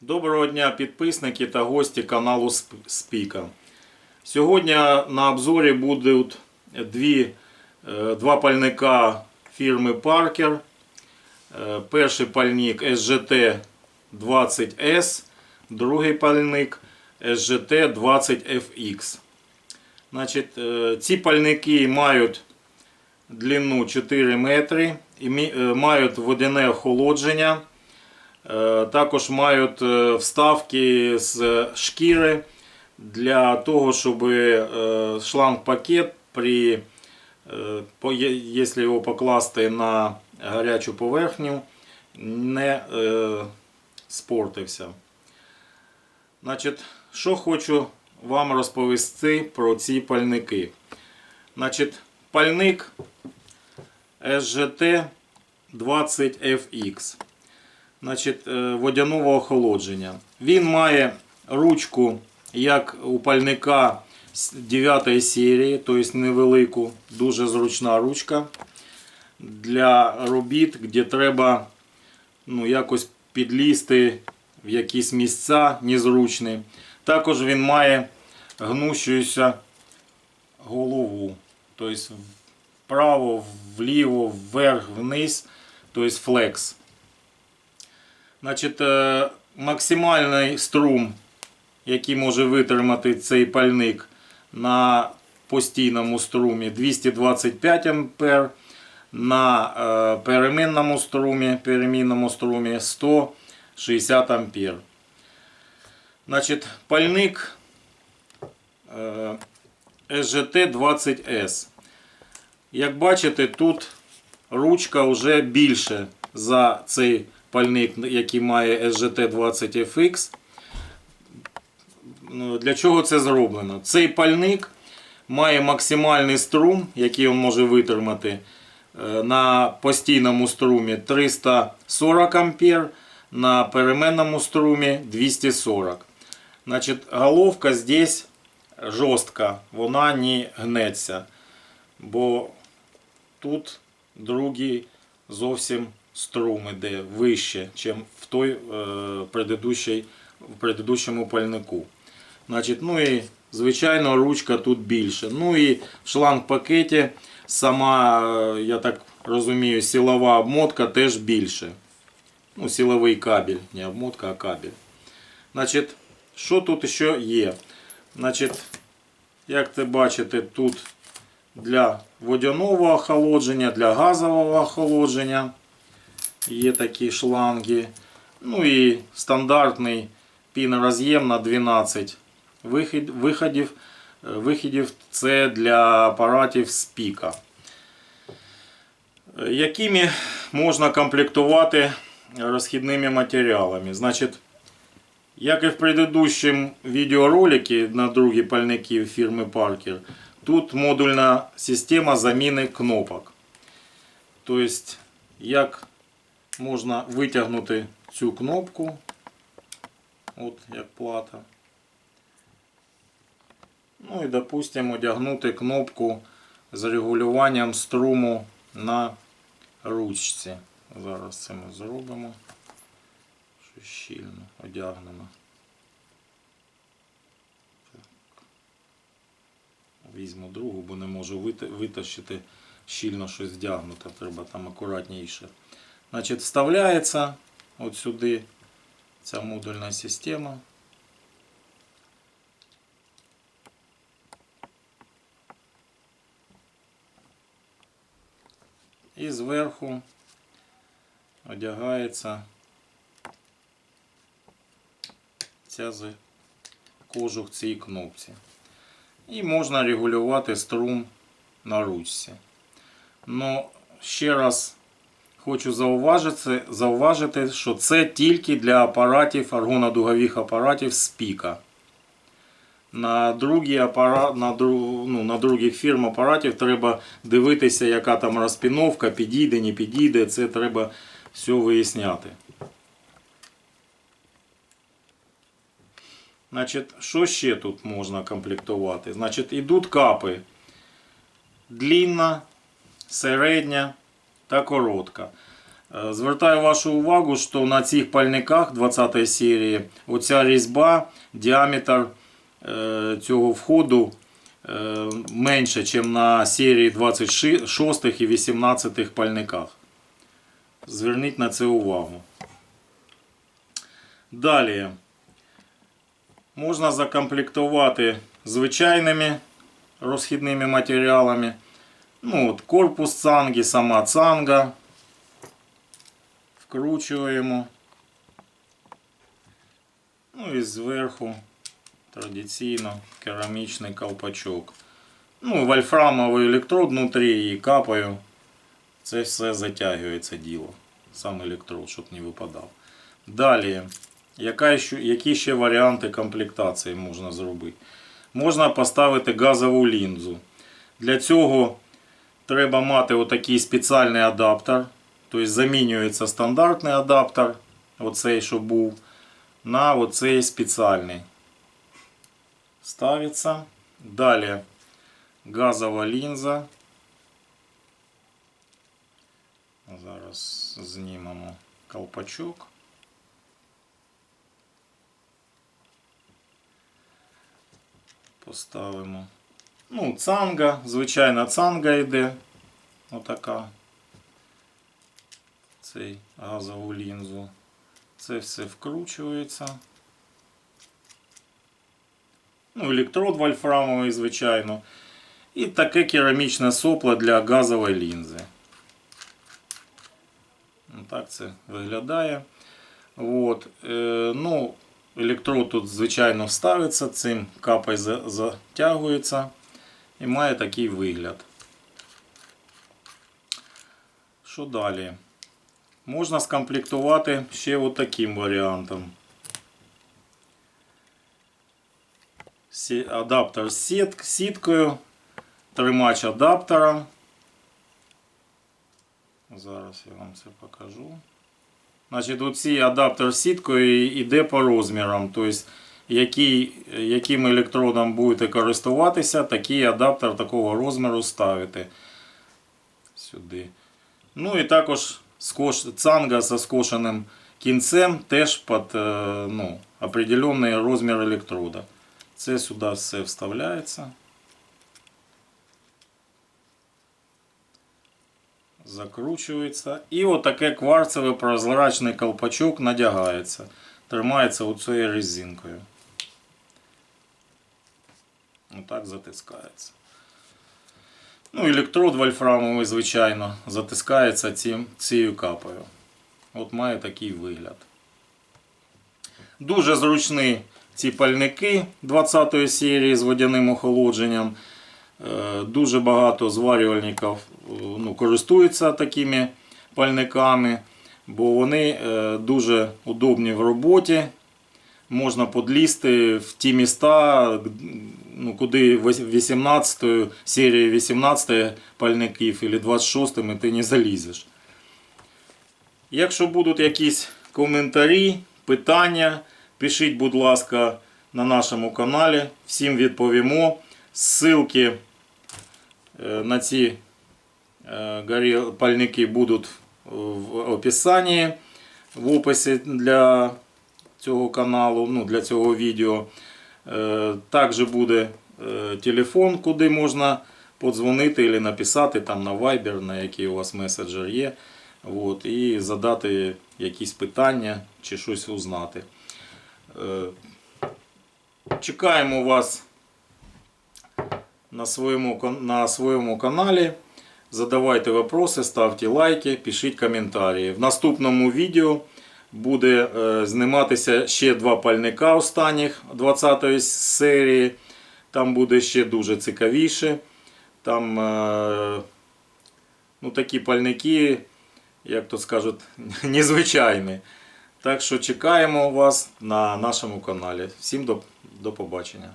Доброго дня підписники та гості каналу Спіка. Сьогодні на обзорі будуть дві, е, два пальника фірми. Е, Перший пальник SGT 20S, другий пальник SGT 20FX. Значить, е, ці пальники мають длину 4 метри і е, мають водяне охолодження. Е, Також мають е, вставки з шкіри для того, щоб е, шланг-пакет при, якщо його покласти на гарячу поверхню, не спортився. Значить, що хочу вам розповісти про ці пальники. Значить, пальник SGT 20FX значить, е, водяного охолодження. Він має ручку, як у пальника 9 серії, тобто невелику, дуже зручна ручка для робіт, де треба ну, якось підлізти в якісь місця незручні. Також він має гнущуюся голову. Тобто вправо, вліво, вверх, вниз, тобто флекс. Значить, е, максимальний струм, який може витримати цей пальник на постійному струмі 225 А, на е, перемінному струмі, перемінному струмі 160 А. Значить, пальник SGT 20S. Як бачите, тут ручка вже більше за цей пальник, який має SGT 20FX. Ну, Для чого це зроблено? Цей пальник має максимальний струм, який він може витримати е, на постійному струмі 340 А, на переменному струмі 240. Значить, головка здесь жорстка, вона не гнеться. Бо тут другий зовсім струм іде вище, ніж в той е, предыдущому пальнику. Значить, ну і звичайно ручка тут більше. Ну і в шланг-пакеті сама, е, я так розумію, силова обмотка теж більше. Ну, силовий кабель, не обмотка, а кабель. Значить, що тут ще є? Значить, як ви бачите, тут для водяного охолодження, для газового охолодження є такі шланги. Ну і стандартний пінороз'єм на 12 вихід- виходів. Е, Вихідів це для апаратів з. Е, Якими можна комплектувати розхідними матеріалами? Значить, як і в предыдущем відеоролике на другі пальники фірми Parker, тут модульна система заміни кнопок. Тобто, як можна витягнути цю кнопку, от як плата. Ну і, допустимо, одягнути кнопку з регулюванням струму на ручці. Зараз це ми зробимо. Що щільно одягнено. Так. Візьму другу, бо не можу витащити щільно щось вдягнуте, треба там акуратніше. Значить, вставляється от сюди ця модульна система. І зверху одягається ця кожух цій кнопці. І можна регулювати струм на ручці. Ну, ще раз хочу зауважити, зауважити, що це тільки для апаратів, аргонодугових апаратів з піка. На другі апарат, на, ну, на других фірм апаратів треба дивитися, яка там розпіновка, підійде, не підійде. Це треба все виясняти. Значить, що ще тут можна комплектувати? Значить, ідуть капи. Длінна, середня та коротка. Е, Звертаю вашу увагу, що на цих пальниках 20 серії оця різьба, діаметр е, цього входу е, менше, ніж на серії 26 і 18 пальниках. Зверніть на це увагу. Далі можна закомплектувати звичайними розхідними матеріалами. Ну, от корпус цанги, сама цанга. Вкручуємо. Ну і зверху традиційно керамічний колпачок. Ну, вольфрамовий електрод внутрі і капаю. Це все затягується діло. Сам електрод, щоб не випадав. Далі, яка ще, які ще варіанти комплектації можна зробити? Можна поставити газову лінзу. Для цього треба мати отакий спеціальний адаптер. Тобто замінюється стандартний адаптер, оцей, що був, на оцей спеціальний. Ставиться. Далі газова лінза. Зараз знімемо колпачок. Поставимо. Ну, цанга, звичайна цанга йде. Отака. Цей газову лінзу. Це все вкручується. Ну, електрод вольфрамовий, звичайно. І таке керамічне сопло для газової лінзи. Ну, Так це виглядає. От. Е, ну, електрод тут, звичайно, вставиться, цим капай за- затягується і має такий вигляд. Що далі? Можна скомплектувати ще отаким варіантом. Адаптер з сіткою, тримач адаптера. Зараз я вам це покажу. Значить, оцей адаптер з сіткою йде по розмірам. Тобто, який, яким електродом будете користуватися, такий адаптер такого розміру ставите сюди. Ну і також цанга зі скошеним кінцем теж під е, ну, определенний розмір електрода. Це сюди все вставляється. Закручується. І отаке кварцевий прозрачний колпачок надягається. Тримається оцією резинкою. Отак затискається. Ну, електрод вольфрамовий, звичайно, затискається цим, цією капою. От має такий вигляд. Дуже зручні ці пальники 20 серії з водяним охолодженням. Е, Дуже багато зварювальників е, ну, користуються такими пальниками, бо вони е, дуже удобні в роботі. Можна подлізти в ті міста, ну, куди 18 серії 18 пальників або 26 ти не залізеш. Якщо будуть якісь коментарі, питання, пишіть, будь ласка, на нашому каналі. Всім відповімо. Ссылки е, на ці е, пальники будуть в описанні, в описі для цього каналу, ну, для цього відео. Е, Також буде е, телефон, куди можна подзвонити або написати там на Viber, на який у вас меседжер є. От, і задати якісь питання чи щось узнати. Е, Чекаємо вас на своєму, на своєму каналі. Задавайте вопроси, ставте лайки, пишіть коментарі. В наступному відео буде е, зніматися ще два пальника останніх 20 серії. Там буде ще дуже цікавіше. Там е, ну, такі пальники, як то скажуть, незвичайні. Так що чекаємо вас на нашому каналі. Всім до, до побачення.